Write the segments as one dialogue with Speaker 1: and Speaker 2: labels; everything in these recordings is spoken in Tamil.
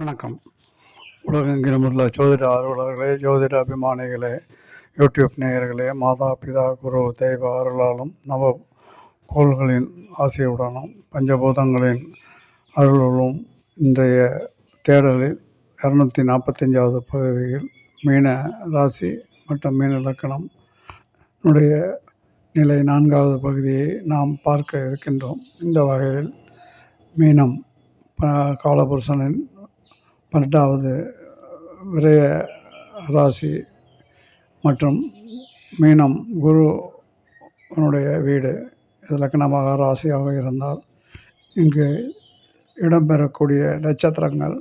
Speaker 1: வணக்கம். உலகெங்கிலும் உள்ள ஜோதிட ஆர்வலர்களே ஜோதிட அபிமானிகளே யூடியூப் நேயர்களே மாதா பிதா குரு தெய்வ அருளாலும் நவ கோள்களின் ஆசையுடனும் பஞ்சபூதங்களின் அருளும் இன்றைய தேடலில் இரநூத்தி நாற்பத்தஞ்சாவது பகுதியில் மீன ராசி மற்றும் மீன இலக்கணம் உடைய நிலை நான்காவது பகுதியை நாம் பார்க்க இருக்கின்றோம். இந்த வகையில் மீனம் காலபுருஷனின் பன்னெண்டாவது விரய ராசி மற்றும் மீனம் குருவனுடைய வீடு. இது லக்னமாக ராசியாக இருந்தால் இங்கு இடம்பெறக்கூடிய நட்சத்திரங்கள்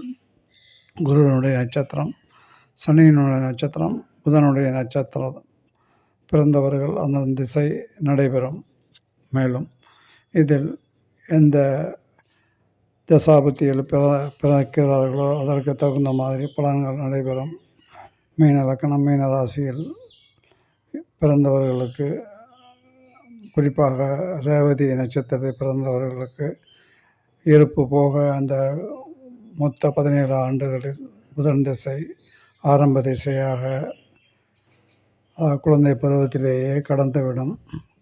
Speaker 1: குருவனுடைய நட்சத்திரம் சனியினுடைய நட்சத்திரம் புதனுடைய நட்சத்திரம் பிறந்தவர்கள் அந்த திசை நடைபெறும். மேலும் இதில் எந்த தசாபத்தியில் பிற பிறக்கிறார்களோ அதற்கு தகுந்த மாதிரி பலன்கள் நடைபெறும். மீன லக்கணம் மீன ராசியில் பிறந்தவர்களுக்கு குறிப்பாக ரேவதி நட்சத்திரத்தை பிறந்தவர்களுக்கு இருப்பு போக அந்த மொத்த பதினேழு ஆண்டுகளில் புதன் திசை ஆரம்ப திசையாக குழந்தை பருவத்திலேயே கடந்துவிடும்.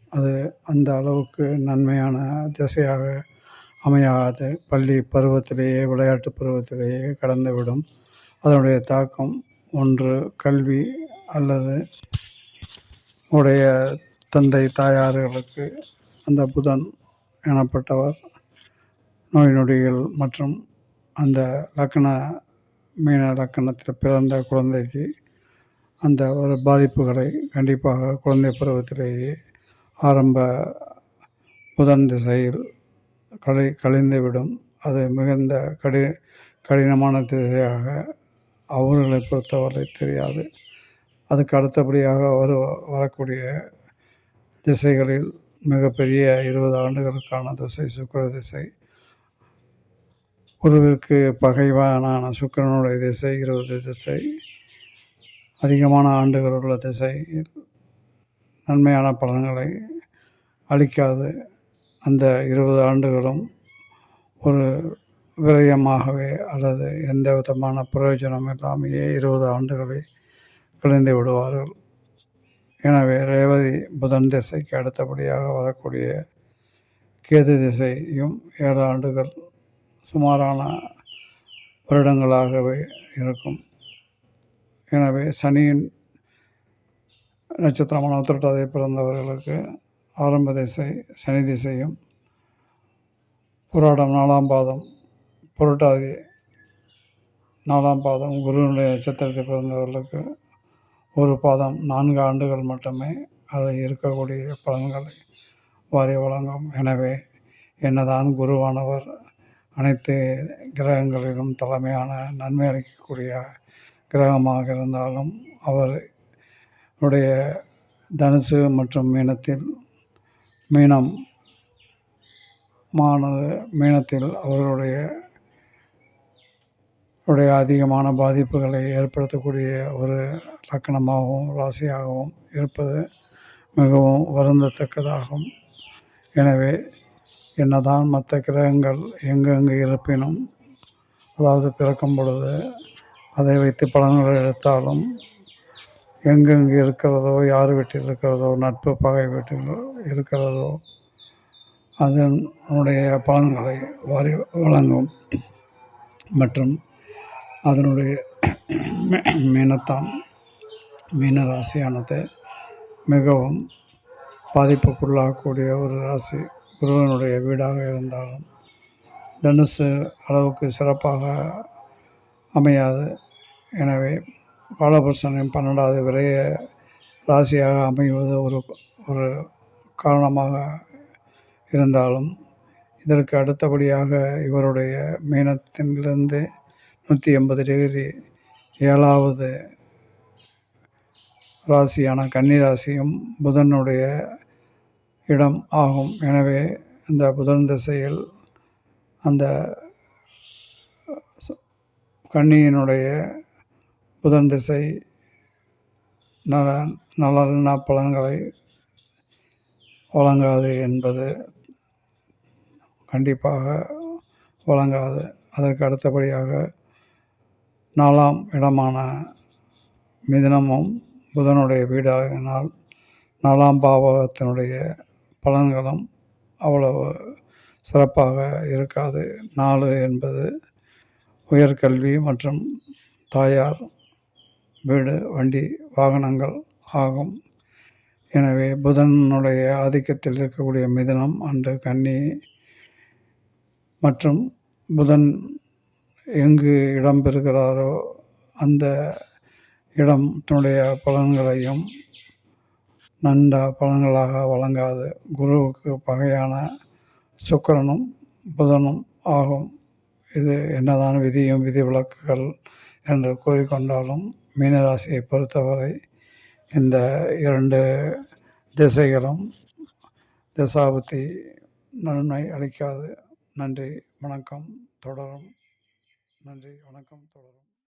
Speaker 1: அது அந்த அளவுக்கு நன்மையான திசையாக அமையாது பள்ளி பருவத்திலேயே விளையாட்டு பருவத்திலேயே கடந்துவிடும். அதனுடைய தாக்கம் ஒன்று கல்வி அல்லது உடைய தந்தை தாயார்களுக்கு. அந்த புதன் எனப்பட்டவர் நோய் நொடிகள் மற்றும் அந்த லக்கண மீன லக்கணத்தில் பிறந்த குழந்தைக்கு அந்த ஒரு பாதிப்புகளை கண்டிப்பாக குழந்தை பருவத்திலேயே ஆரம்ப புதன் திசையில் கலை கழிந்துவிடும் அது மிகுந்த கடி கடினமான திசையாக அவர்களை பொறுத்தவரை தெரியாது. அதுக்கு அடுத்தபடியாக வரு வரக்கூடிய திசைகளில் மிகப்பெரிய இருபது ஆண்டுகளுக்கான திசை சுக்கிர திசை. குருவிற்கு பகைவானான சுக்கிரனுடைய திசை இருபது திசை. அதிகமான ஆண்டுகள் உள்ள திசையில் நன்மையான பலன்களை அளிக்காது. அந்த இருபது ஆண்டுகளும் ஒரு விரயமாகவே அல்லது எந்த விதமான பிரயோஜனம் இல்லாமையே இருபது ஆண்டுகளை கழிந்து விடுவார்கள். எனவே ரேவதி புதன் திசைக்கு அடுத்தபடியாக வரக்கூடிய கேது திசையும் ஏழு ஆண்டுகள் சுமாரான வருடங்களாகவே இருக்கும். எனவே சனியின் நட்சத்திரமான உத்திரட்டாதை பிறந்தவர்களுக்கு ஆரம்ப திசை சனி திசையும் புராடம் நாலாம் பாதம் புரட்டாதி நாலாம் பாதம் குருவினுடைய நட்சத்திரத்தில் பிறந்தவர்களுக்கு ஒரு பாதம் நான்கு ஆண்டுகள் மட்டுமே அது இருக்கக்கூடிய பலன்களை வாரி வழங்கும். எனவே என்னதான் குருவானவர் அனைத்து கிரகங்களிலும் தலைமையான நன்மை அளிக்கக்கூடிய கிரகமாக இருந்தாலும் அவர் தனுசு மற்றும் மீனத்தில் மீனம் மானது மீனத்தில் அவர்களுடைய உடைய அதிகமான பாதிப்புகளை ஏற்படுத்தக்கூடிய ஒரு லக்கணமாகவும் ராசியாகவும் இருப்பது மிகவும் வருந்தத்தக்கதாகும். எனவே என்னதான் மற்ற கிரகங்கள் எங்கெங்கு இருப்பினும் அதாவது பிறக்கும் பொழுது அதை வைத்து பலன்கள் எடுத்தாலும் எங்கெங்கு இருக்கிறதோ யார் வீட்டில் இருக்கிறதோ நட்பு பகை வீட்டில் இருக்கிறதோ அதனுடைய பலன்களை வாரி வழங்கும். மற்றும் அதனுடைய மீனத்தான் மீன ராசியானது மிகவும் பாதிப்புக்குள்ளாகக்கூடிய ஒரு ராசி. குருவனுடைய வீடாக இருந்தாலும் தனுசு அளவுக்கு சிறப்பாக அமையாது. எனவே காலபுருஷனின் பன்னெண்டாவது விரைய ராசியாக அமைவது ஒரு ஒரு காரணமாக இருந்தாலும் இதற்கு அடுத்தபடியாக இவருடைய மீனத்திலிருந்து நூற்றி எண்பது டிகிரி ஏழாவது ராசியான கன்னி ராசியும் புதனுடைய இடம் ஆகும். எனவே இந்த புதன் திசையில் அந்த கன்னியினுடைய புதன் திசை நல நலன பலன்களை வழங்காது என்பது கண்டிப்பாக வழங்காது. அதற்கு அடுத்தபடியாக நாலாம் இடமான மிதனமும் புதனுடைய வீடாகினால் நாலாம் பாவகத்தினுடைய பலன்களும் அவ்வளவு சிறப்பாக இருக்காது. நாலு என்பது உயர்கல்வி மற்றும் தாயார் வீடு வண்டி வாகனங்கள் ஆகும். எனவே புதனுடைய ஆதிக்கத்தில் இருக்கக்கூடிய மிதனம் அன்று கன்னி மற்றும் புதன் எங்கு இடம் பெறுகிறாரோ அந்த இடத்தினுடைய பலன்களையும் நன்ற பலன்களாக வழங்காது. குருவுக்கு பகையான சுக்கரனும் புதனும் ஆகும். இது என்னதான் விதியும் விதிவிலக்குகள் என்று கூறிக்கொண்டாலும் மீனராசியை பொறுத்தவரை இந்த இரண்டு திசைகளும் திசாபுத்தி நன்மை அளிக்காது. நன்றி வணக்கம் தொடரும். நன்றி வணக்கம் தொடரும்.